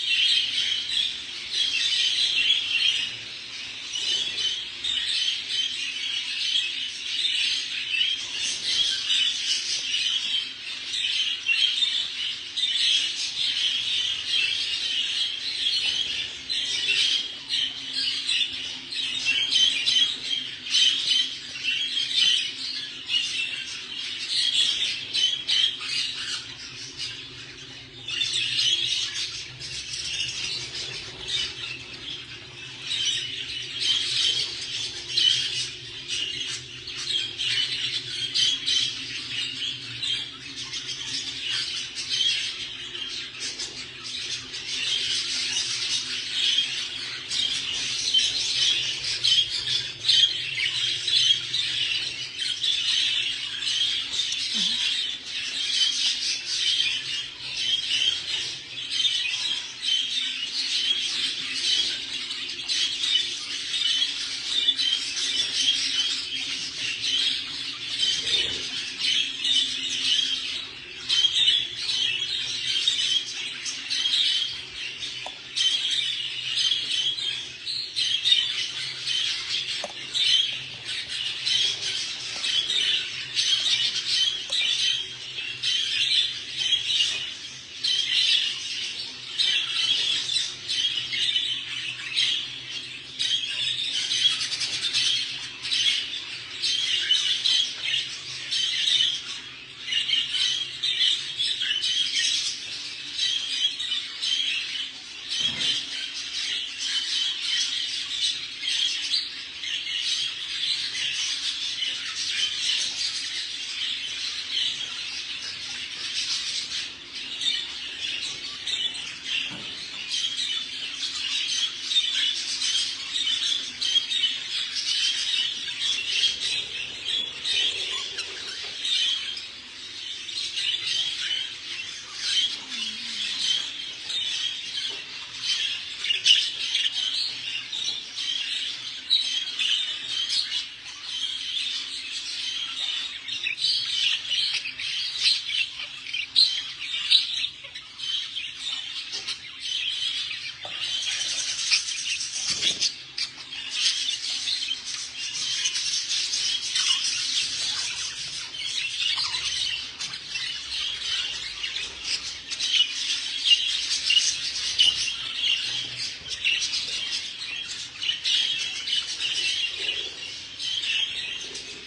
you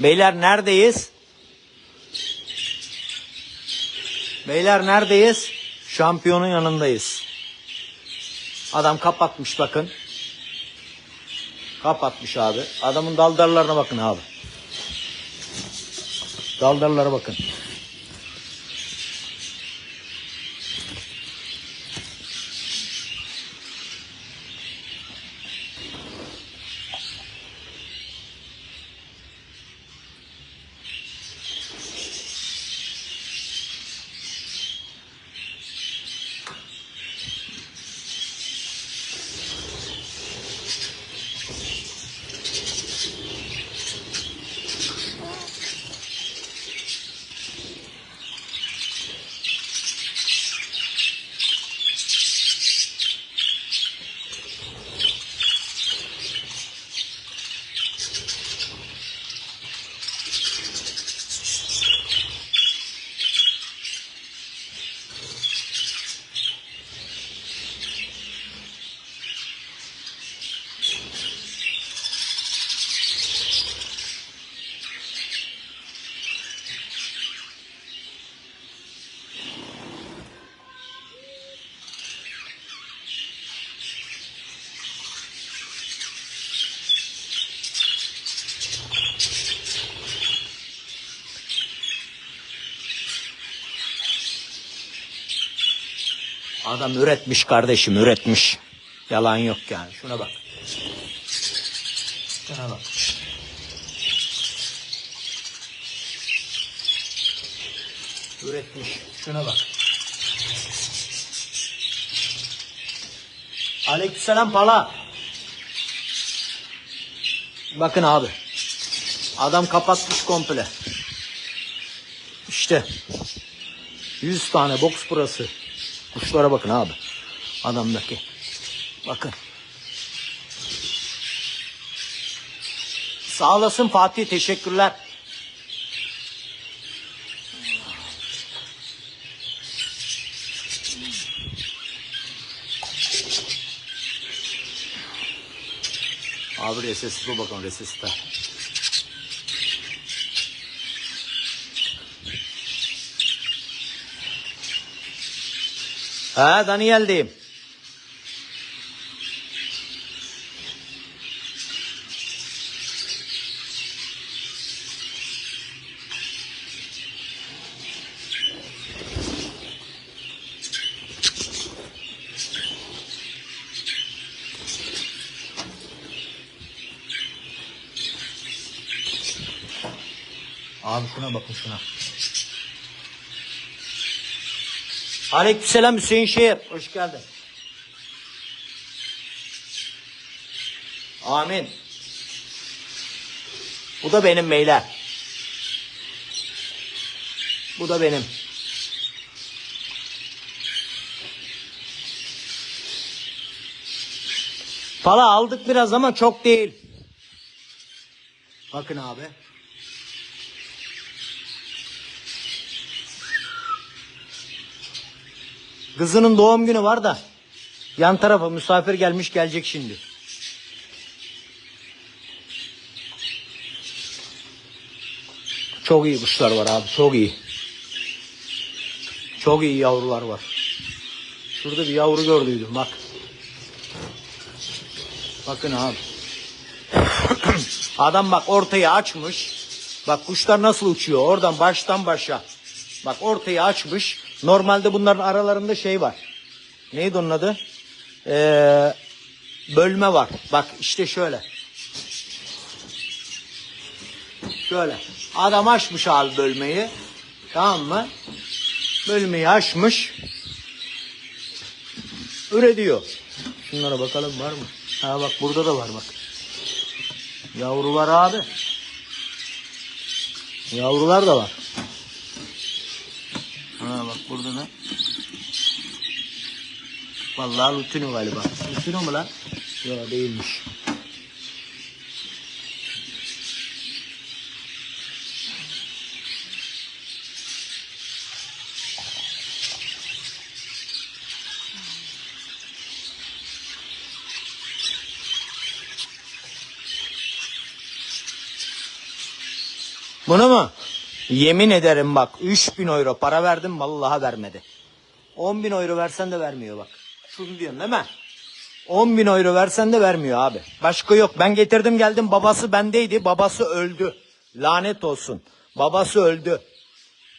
Beyler neredeyiz? Beyler neredeyiz? Şampiyonun yanındayız. Adam kapatmış bakın. Kapatmış abi. Adamın daldarlarına bakın abi. Daldarlara bakın. Adam üretmiş kardeşim üretmiş. Yalan yok yani. Şuna bak. Şuna bak. Üretmiş. Şuna bak. Aleykümselam pala. Bakın abi. Adam kapatmış komple. İşte. 100 tane boks burası. Kuşlara bakın abi. Adamdaki. Bakın. Sağ olasın Fatih teşekkürler. Abi resesite bakın resesite. Ha Daniel'deyim. Abi şuna bakın şuna. Aleykümselam Hüseyin Şehir. Hoş geldin. Amin. Bu da benim beyler. Bu da benim. Pala aldık biraz ama çok değil. Bakın abi. Kızının doğum günü var da yan tarafa misafir gelmiş gelecek şimdi. Çok iyi kuşlar var abi çok iyi. Çok iyi yavrular var. Şurada bir yavru gördüydüm bak. Bakın abi. Adam bak ortayı açmış. Bak kuşlar nasıl uçuyor oradan baştan başa. Bak ortayı açmış. Normalde bunların aralarında şey var. Neydi onun adı? Ee, bölme var. Bak işte şöyle. Şöyle. Adam açmış abi bölmeyi. Tamam mı? Bölmeyi açmış. Üretiyor. Şunlara bakalım var mı? Ha bak burada da var bak. Yavru var abi. Yavrular da var. Ha bak burada ne? Vallahi Lutino galiba. Lutino mu lan? Yok değilmiş. Bunu mu? Yemin ederim bak 3000 euro para verdim vallahi vermedi. 10 bin euro versen de vermiyor bak. Şunu diyorsun değil mi? 10 bin euro versen de vermiyor abi. Başka yok. Ben getirdim geldim babası bendeydi. Babası öldü. Lanet olsun. Babası öldü.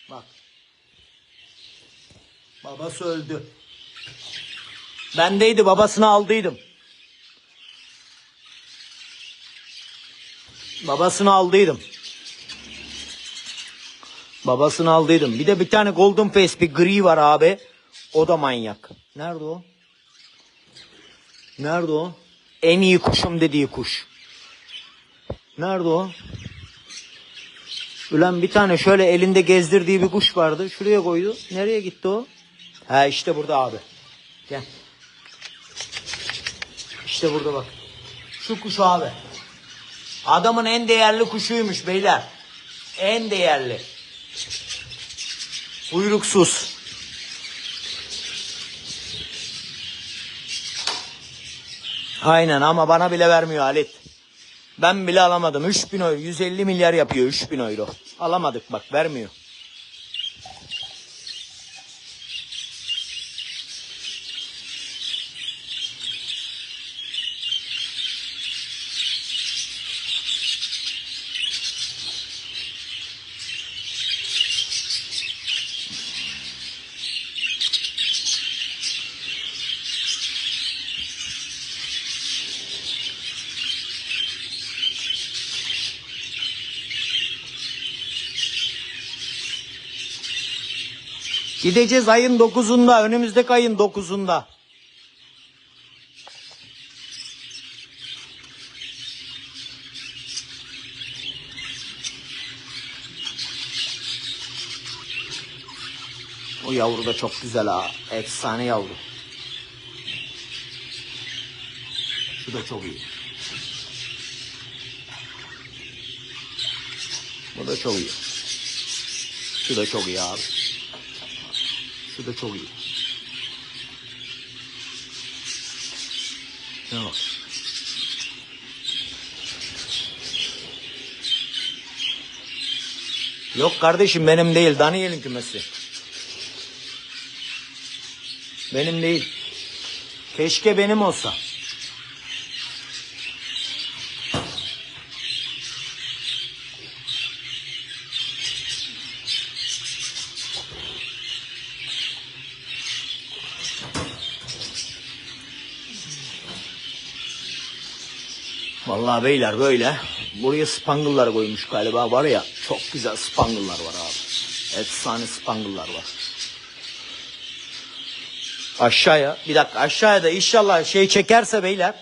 Bak. Babası öldü. Bendeydi babasını aldıydım. Babasını aldıydım. Babasını aldıydım. Bir de bir tane golden face bir gri var abi. O da manyak. Nerede o? Nerede o? En iyi kuşum dediği kuş. Nerede o? Ulan bir tane şöyle elinde gezdirdiği bir kuş vardı. Şuraya koydu. Nereye gitti o? Ha işte burada abi. Gel. İşte burada bak. Şu kuş abi. Adamın en değerli kuşuymuş beyler. En değerli. Buyruksuz. Aynen ama bana bile vermiyor Halit. Ben bile alamadım. 3000 euro. 150 milyar yapıyor 3000 euro. Alamadık bak vermiyor. Gideceğiz ayın 9'unda. Önümüzdeki ayın 9'unda. O yavru da çok güzel ha. Efsane yavru. Şu da çok iyi. Bu da çok iyi. Şu da çok iyi abi. Şu da çok iyi. Bak. Yok kardeşim benim değil. Daniel'in kümesi. Benim değil. Keşke benim olsa. Vallahi beyler böyle. Buraya spangıllar koymuş galiba var ya. Çok güzel spangıllar var abi. Efsane spangıllar var. Aşağıya. Bir dakika aşağıya da inşallah şey çekerse beyler.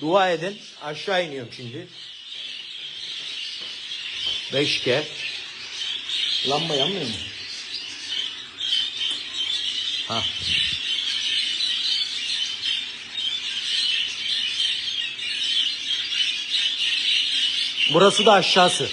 Dua edin. Aşağı iniyorum şimdi. 5G. Lamba yanmıyor mu? Ha. Burası da aşağısı.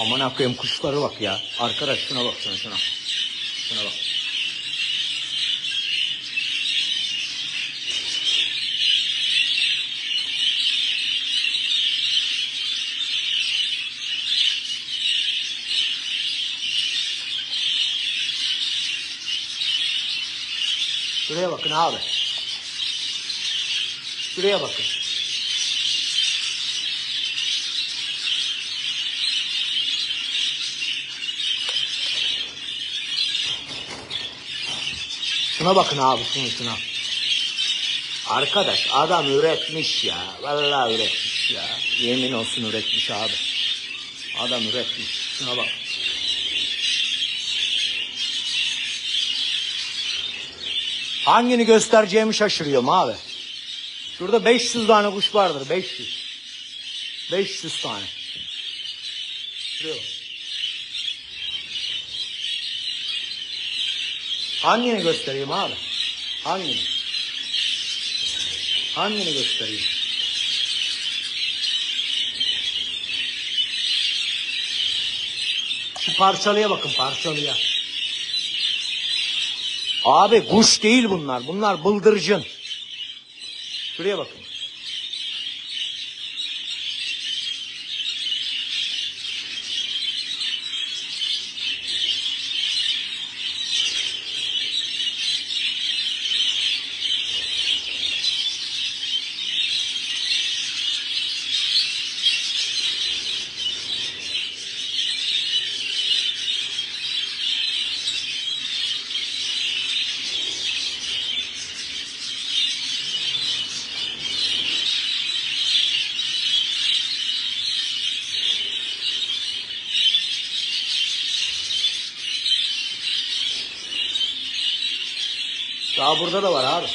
Aman akıyım kuşlara bak ya. Arkadaş şuna bak şuna şuna. Şuna bak. Şuraya bakın abi. Şuraya bakın. Şuna bakın abi şuna şuna. Arkadaş adam üretmiş ya. Vallahi üretmiş ya. Yemin olsun üretmiş abi. Adam üretmiş. Şuna bak. Hangini göstereceğimi şaşırıyorum abi. Şurada 500 tane kuş vardır. 500. 500 tane. Hangini göstereyim abi? Hangini? Hangini göstereyim? Şu parçalıya bakın parçalıya. Abi kuş değil bunlar. Bunlar bıldırcın. Şuraya bakın. Daha burada da var abi.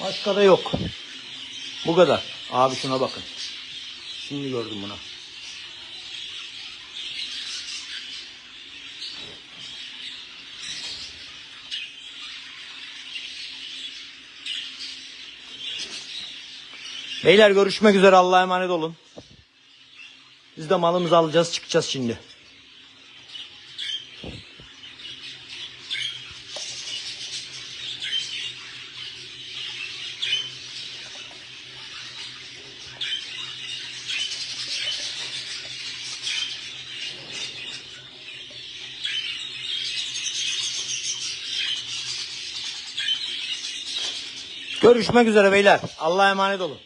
Başka da yok. Bu kadar. Abi şuna bakın. Şimdi gördüm bunu. Beyler görüşmek üzere Allah'a emanet olun. Biz de malımızı alacağız çıkacağız şimdi. Görüşmek üzere beyler. Allah'a emanet olun.